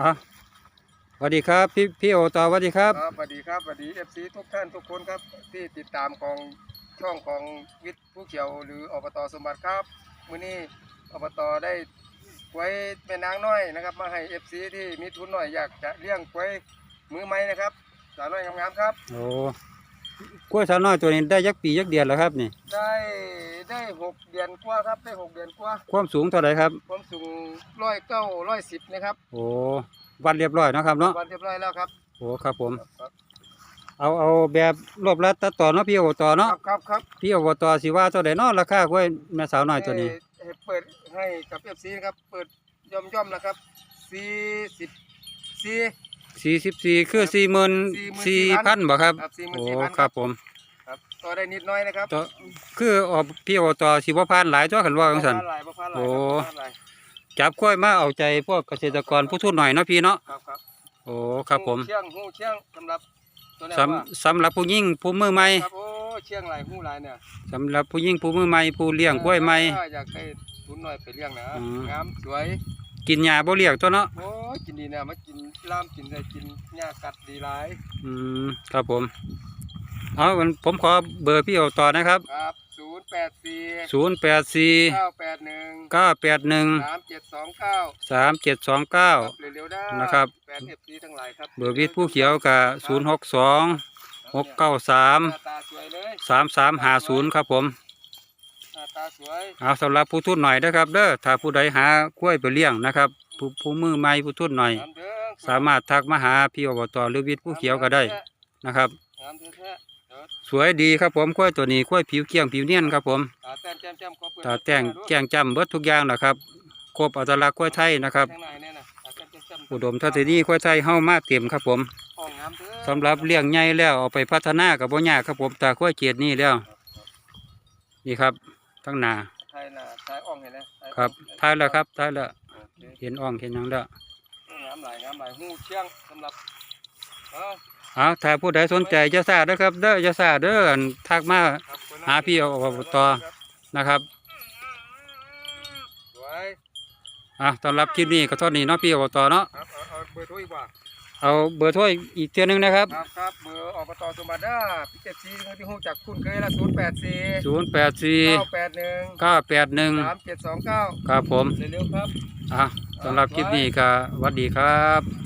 อะสวัสดีครับ พี่พี่โอต่อสวัสดีครับ ครับสวัสดีครับสวัสดีเอฟซีทุกท่านทุกคนครับ ที่ติดตามของช่องของวิทย์ผู้เขียวหรืออบตสมบัติครับมื้อนี้อบตได้กล้วยแม่นางน้อยนะครับ มาให้เอฟซีที่มีทุนหน่อยอยากจะเลี้ยงกล้วยมือไม้นะครับสาวน้อยงามๆครับ โอ้กล้วยสาวน้อยตัวนี้ได้ยักปียักเดือนแล้วครับนี่ ได้ ได้หกเดือนกว่าครับได้หกเดือนกว่าความสูงเท่าไหร่ครับ ความสูงร้อยเก้าร้อยสิบนะครับโอ้วัดเรียบร้อยเนาะครับเนาะวันเรียบร้อยแล้วครับโอ้ครับผม ครับเอาเอาแบบรวบรัดตัดต่อเนาะพี่โอต่อคเนาะรับครับครับพี่โอต่อสิว่าเท่าไหร่เนาะราคากล้วยแม่สาวน้อยตัวนี้ให้ให้เปิดให้กับเอฟซีนะครับ เปิดย่อมย่อมๆนะครับสี่สิบสี่สี่สิบสี่คือสี่หมื่นสี่พันบ่ครับครับสี่หมื่นโอ้สี่พันครับผม ครับต่อได้นิดหน้อยนะครับต่อคือออกพี่โอต่อสิบ่พันหลายตัวขันว่าจังซั่น บ่พลาดหลายบ่พลาดหลายโอ้ครับบ่พลาดหลายจับกล้วยมาเอาใจพวกเกษตรกรผู้ทุนหน่อยเนาะพี่เนาะครับครับโอ้ครับผมหูเชียงหูเชียงสำหรับตัวนี้สำสำหรับผู้หญิงผู้มือใหม่ครับโอ้เชียงหลายหูหลายเนี่ยสำหรับผู้หญิงผู้มือใหม่ผู้เลี้ยงกล้วยใหม่ ถ้าอยากได้ทุนหน่อยไปเลี้ยงนะอืม งามสวยกินหญ้าบ่เลี้ยงตัวเนาะโอ้ยกินดีนะมากินล่ามกินได้กินหญ้ากัดดีหลายอืมครับผม เอาวันผมขอเบอร์พี่เอาต่อนะครับครับศูนย์แปดสี่0 8เก้าแปดหนึ่ง4 9 8 1สามเจ็ดสองเก้า3 7 2 9เร็วๆได้นะครับแฟนเอฟซีทั้งหลายครับเบอร์วิทย์ผู้เขียวกับ0 6 2 6 9หน้า3ตาสวยเลย3 3 5 0ครับผมหน้าตาสวยเอาสำหรับผู้ทุนหน่อยนะครับเด้อถ้าผู้ใดหากล้วยไปเลี้ยงนะครับผู้ผู้มือใหม่ผู้ทุนหน่อยงามเด้อสามารถทักมาหาพี่อบตหรือวิทย์ผู้เขียวก็ได้นะครับ งามแท้ๆเด้อสวยดีครับผมกล้วยตัวนี้กล้วยผิวเกี้ยงผิวเนียนครับผมตาแต้มแจ่มแจ่มขอเปิดตาแต่งแจ้งจำเบิดทุกอย่างนะครับครบอัตลักษณ์กล้วยไทยนะครับข้างในเนี่ยนะตาแต้มแจ่มแจ่มอุดมทัศนีกล้วยไทยเฮามาเต็มครับผมห้องงามเด้อสำหรับเลี้ยงใหญ่แล้วเอาไปพัฒนากับบ่ยากครับผมตากล้วยเกียรตินี่แล้วนี่ครับทั้งหนาไทยน่ะไทยอ่องเห็นไหมไทยอ่องครับท้ายแล้วครับท้ายแล้วโอเคเห็นอ่องเห็นหยังแล้วงามหลายงามหลายหูเชียงสำหรับ เออเอาถ้าผู้ใดสนใจจะทราบเด้อครับ เด้อจะทราบเด้ออันทักมาครับคนหาพี่อบตนะครับสวยอะสำหรับคลิปนี้ก็เท่านี้เนาะพี่อบตเนาะครับเอาเอาเบอร์โทรอีกว่าเอาเบอร์โทรอีกเทียหนึงนะครับครับครับเบอร์อบตสมบัติด้าพิเศษซีที่หูจักคุณเคยละศูนย์แปดสี่0 8เก้า4แปดหนึ่ง9 8สามเจ็ดสองเก้า1ครับผมเร็วๆครับอะสำหรับคลิปนี้ก็หวัดดีครับ